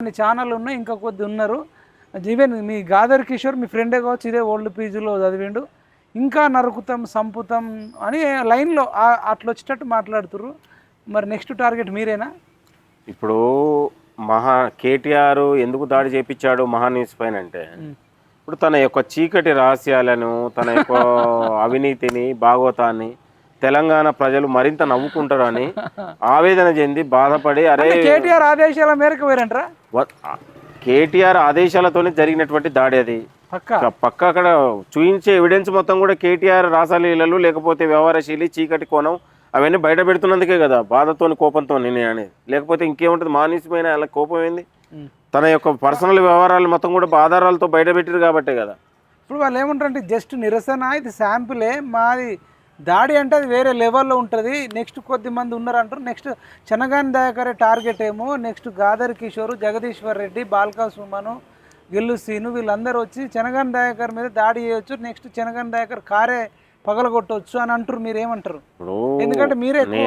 కొన్ని ఛానల్ ఉన్నాయి ఇంకా కొద్ది ఉన్నారు. ఈవెన్ మీ గాదర్ కిషోర్ మీ ఫ్రెండే కావచ్చు ఇదే ఓల్డ్ పీజీలో చదివిండు. ఇంకా నరుకుతాం సంపుతాం అని లైన్లో అట్లా వచ్చేటట్టు మాట్లాడుతుర్రు. మరి నెక్స్ట్ టార్గెట్ మీరేనా? ఇప్పుడు మహా కేటీఆర్ ఎందుకు దాడి చేపించాడు మహానీస్ పైన అంటే ఇప్పుడు తన యొక్క చీకటి రహస్యాలను తన యొక్క అవినీతిని భాగవతాన్ని తెలంగాణ ప్రజలు మరింత నవ్వుకుంటారని ఆవేదన చెంది బాధపడి అరే కేటీఆర్ ఆదేశాల మేరకు వేరంటరా? వ- కేటీఆర్ ఆదేశాలతోనే జరిగినటువంటి దాడి అది. పక్క? అక్కడ చూయించే ఎవిడెన్స్ మొత్తం కూడా కేటీఆర్ రాసలీలలు లేకపోతే వ్యవహారశీలి చీకటి కోణం అవన్నీ బయట పెడుతున్నందుకే కదా బాధతోని కోపంతో నేను అనేది. లేకపోతే ఇంకేముంటుంది? మానసికమైన అలా కోపం ఏంది? తన యొక్క పర్సనల్ వ్యవహారాలు మొత్తం కూడా ఆధారాలతో బయట పెట్టారు కాబట్టే కదా. ఇప్పుడు వాళ్ళు ఏమంటారంటే జస్ట్ నిరసన ఇది శాంపులే మాది దాడి అంటే అది వేరే లెవెల్లో ఉంటుంది. నెక్స్ట్ కొద్ది మంది ఉన్నారు అంటారు నెక్స్ట్ చెనగాని దయాకరే టార్గెట్ ఏమో నెక్స్ట్ గాదర్ కిషోర్ జగదీశ్వర్ రెడ్డి బాల్కా సుమను గిల్లు సీను వీళ్ళందరూ వచ్చి చెనగాని దయాకర్ మీద దాడి చేయొచ్చు. నెక్స్ట్ చెనగాని దయాకర్ కారే పగలగొట్టవచ్చు అని అంటారు మీరు ఏమంటారు ఇప్పుడు ఎందుకంటే మీరే ఎక్కువ